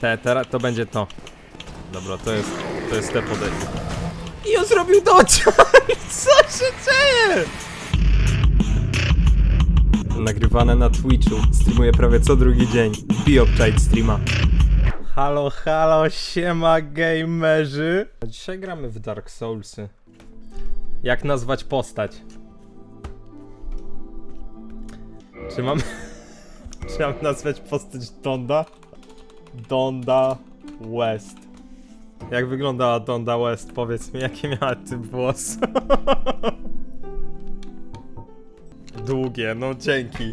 Te, teraz to będzie to. Dobra, to jest, to jest te podejście. I on zrobił dodge! Co się dzieje? Nagrywane na Twitchu. Streamuję prawie co drugi dzień. Wbij streama. Halo, halo, siema gamerzy. Dzisiaj gramy w Dark Soulsy. Jak nazwać postać? Czy mam... Czy mam nazwać postać Donda? Donda West. Jak wyglądała Donda West? Powiedz mi, jakie miała typ włos. Długie, no dzięki.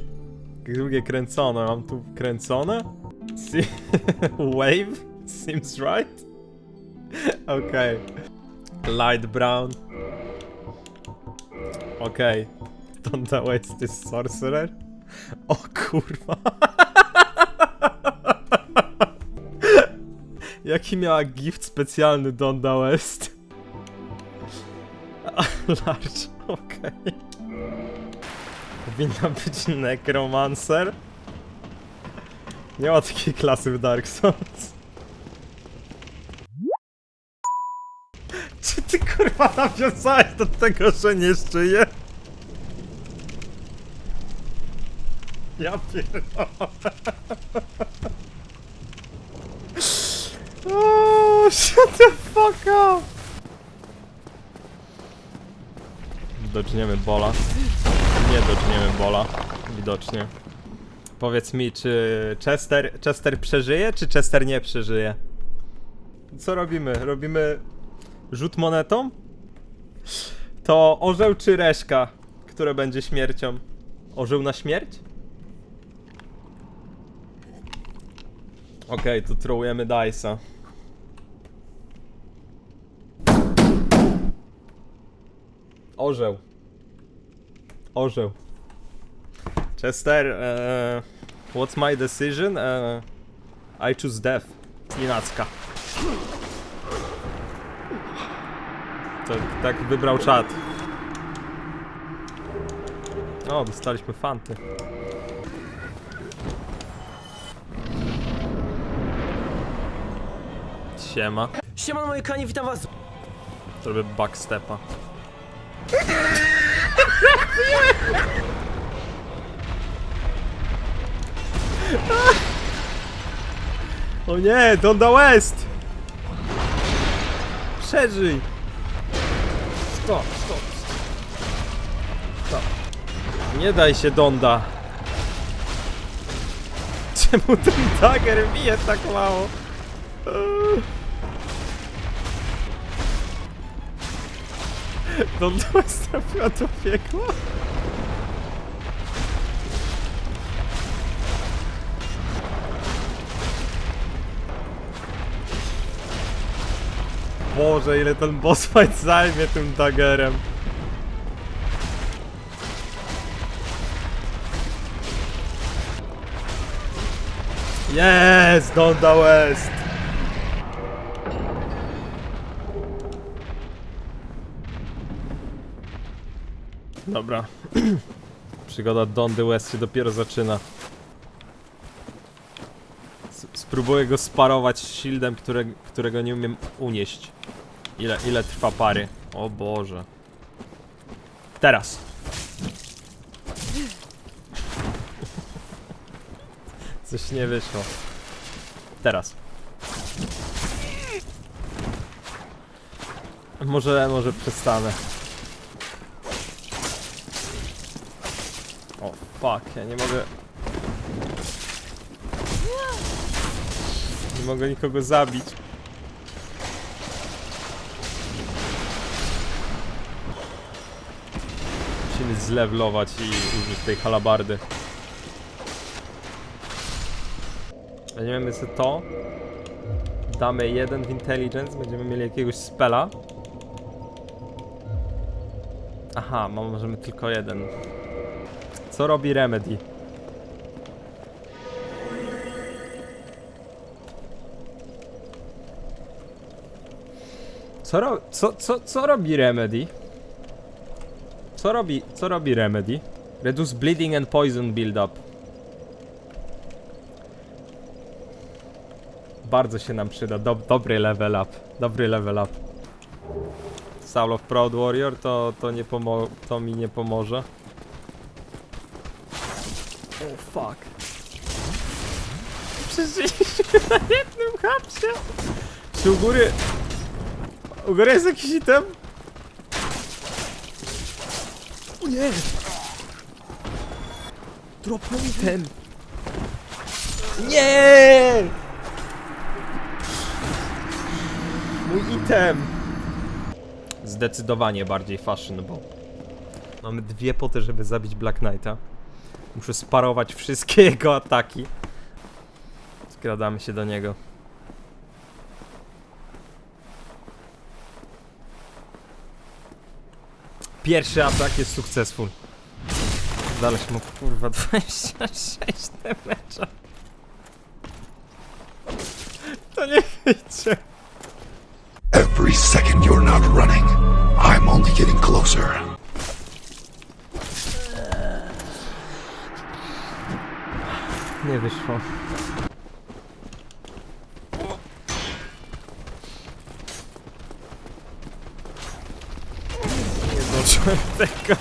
Długie kręcone, mam tu kręcone? Wave? Seems right? Okej. Light brown. Okej. Donda West jest sorcerer? O kurwa. Jaki miała gift specjalny Donda West? Large, okej. Powinna być Necromancer? Nie ma takiej klasy w Dark Souls. Czy ty kurwa nawiązałeś do tego, że nie żyje? Ja pierdolę. Oh, shut the fuck up! Doczniemy bola. Nie doczniemy bola, widocznie. Powiedz mi, czy Chester, Chester przeżyje, czy Chester nie przeżyje? Co robimy? Robimy rzut monetą? To orzeł czy reszka, które będzie śmiercią? Orzeł na śmierć? Okej, to throwujemy dice'a. Orzeł. Orzeł. Chester, e, what's my decision? E, I choose death. Nienacka. To tak wybrał czat. O, dostaliśmy fanty. Siema. Siemano moi kochani, witam was Zrobię backstepa. O nie, Donda West! Przeżyj! Stop, stop, stop. Nie daj się, Donda! Czemu ten dagger bije tak mało? Donda West trafiła do piekła? Boże, ile ten boss fight zajmie tym daggerem. Jest, Donda West. Dobra. Przygoda Dondy West się dopiero zaczyna. S- Spróbuję go sparować z shieldem, które, którego nie umiem unieść. Ile, ile trwa pary? O Boże. Teraz. Coś nie wyszło. Teraz. Może, może przestanę. O, fuck, ja nie mogę... Nie mogę nikogo zabić. Musimy zlewlować i użyć tej halabardy. Weźmiemy sobie to. Damy jeden w intelligence, będziemy mieli jakiegoś spela. Aha, możemy tylko jeden. Co robi Remedy? Co, ro co, co, co robi Remedy? Co robi, co robi Remedy? Reduce bleeding and poison build up. bardzo się nam przyda. Dob dobry level up. Dobry level up. Soul of Proud Warrior to, to, nie to mi nie pomoże. Oh fuck. Przeżyliśmy na jednym hapsie. Czy u góry... U góry jest jakiś item? O nie! Dropnął item! Nie! Mój item! Zdecydowanie bardziej fashion, bo mamy dwie poty, żeby zabić Black Knighta. Muszę sparować wszystkie jego ataki. Skradamy się do niego. Pierwszy atak jest successful. Daleś mu kurwa 26 damage'a. To nie wyjdzie. Every second you're not running, I'm only getting closer. Nie wyszło. Nie doczyłem tego.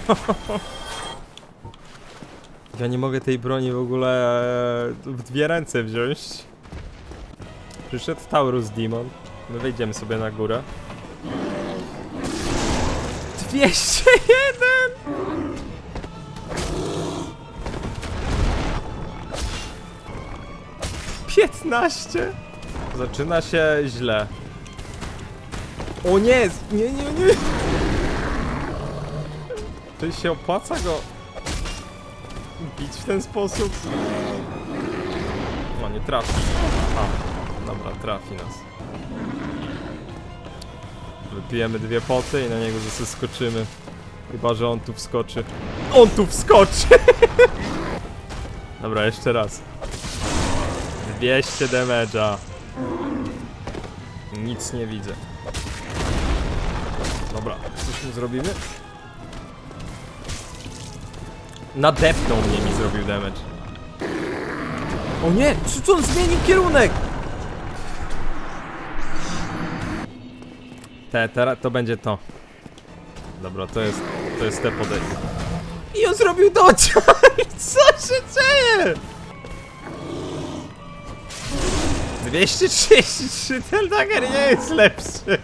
Ja nie mogę tej broni w ogóle e, w dwie ręce wziąć. Przyszedł Taurus Demon. My wejdziemy sobie na górę. 201! Piętnaście. Zaczyna się źle. O nie! Nie, nie, nie! Czy się opłaca go bić w ten sposób? No nie trafi. A, dobra, trafi nas. Wypijemy dwie poty i na niego zeskoczymy. Chyba, że on tu wskoczy. On tu wskoczy! Dobra, jeszcze raz. 200 damage'a. Nic nie widzę. Dobra, coś mu zrobimy? Nadepnął mnie mi zrobił damage. O nie! Czy on zmienił kierunek? Te, teraz to będzie to. Dobra, to jest, to jest te podejście. I on zrobił dodge! Co się dzieje? 233, ten dagger nie jest lepszy.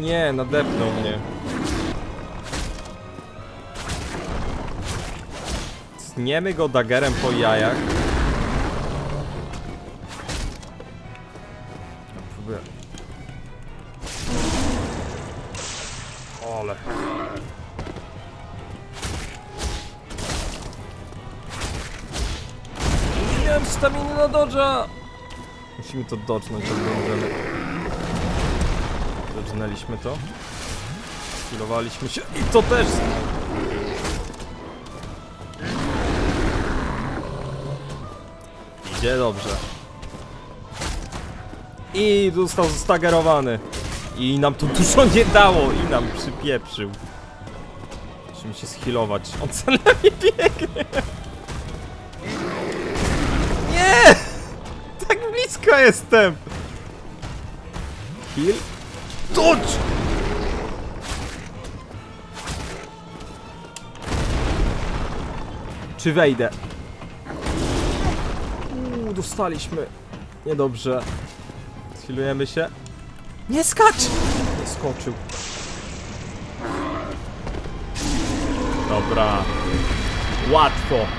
Nie, nadepnął mnie. Tniemy go dagerem po jajach. Miałem staminy na dodża! Musimy to dodżnąć, jak możemy. Dodżnęliśmy to. Skillowaliśmy się i to też! Idzie dobrze. I został stagerowany. I nam to dużo nie dało i nam przypieprzył. Musimy się schilować. On za nami biegnie. Blisko jestem! Heal? Dodge! Czy wejdę? Uuu, dostaliśmy. Niedobrze. Schilujemy się. Nie skacz! Nie skoczył. Dobra. Łatwo.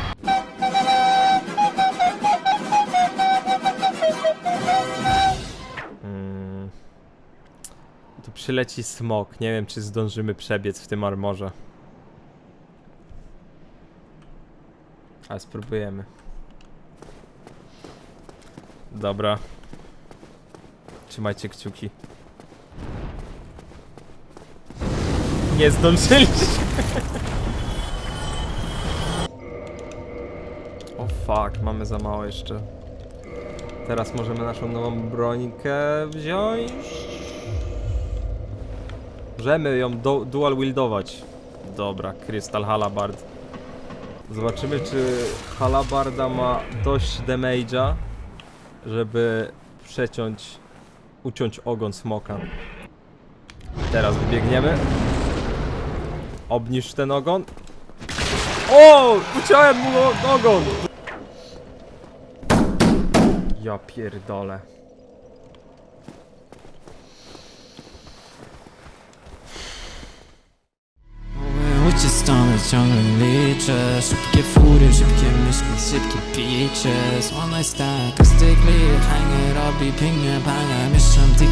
Przyleci smok. Nie wiem, czy zdążymy przebiec w tym armorze. Ale spróbujemy. Dobra. Trzymajcie kciuki. Nie zdążyliśmy. O fuck, mamy za mało jeszcze. Teraz możemy naszą nową brońkę wziąć. Możemy ją dual wieldować. Dobra, Crystal Halabard. Zobaczymy, czy Halabarda ma dość damage'a, żeby przeciąć, uciąć ogon smoka. Teraz wybiegniemy. Obniż ten ogon. O! Uciąłem mu ogon! Ja pierdolę. Ciągle liczę. Szybkie fury, szybkie myśli, szybkie One night stand, każdy klik Hanger robi pingę, bangę Mieszczam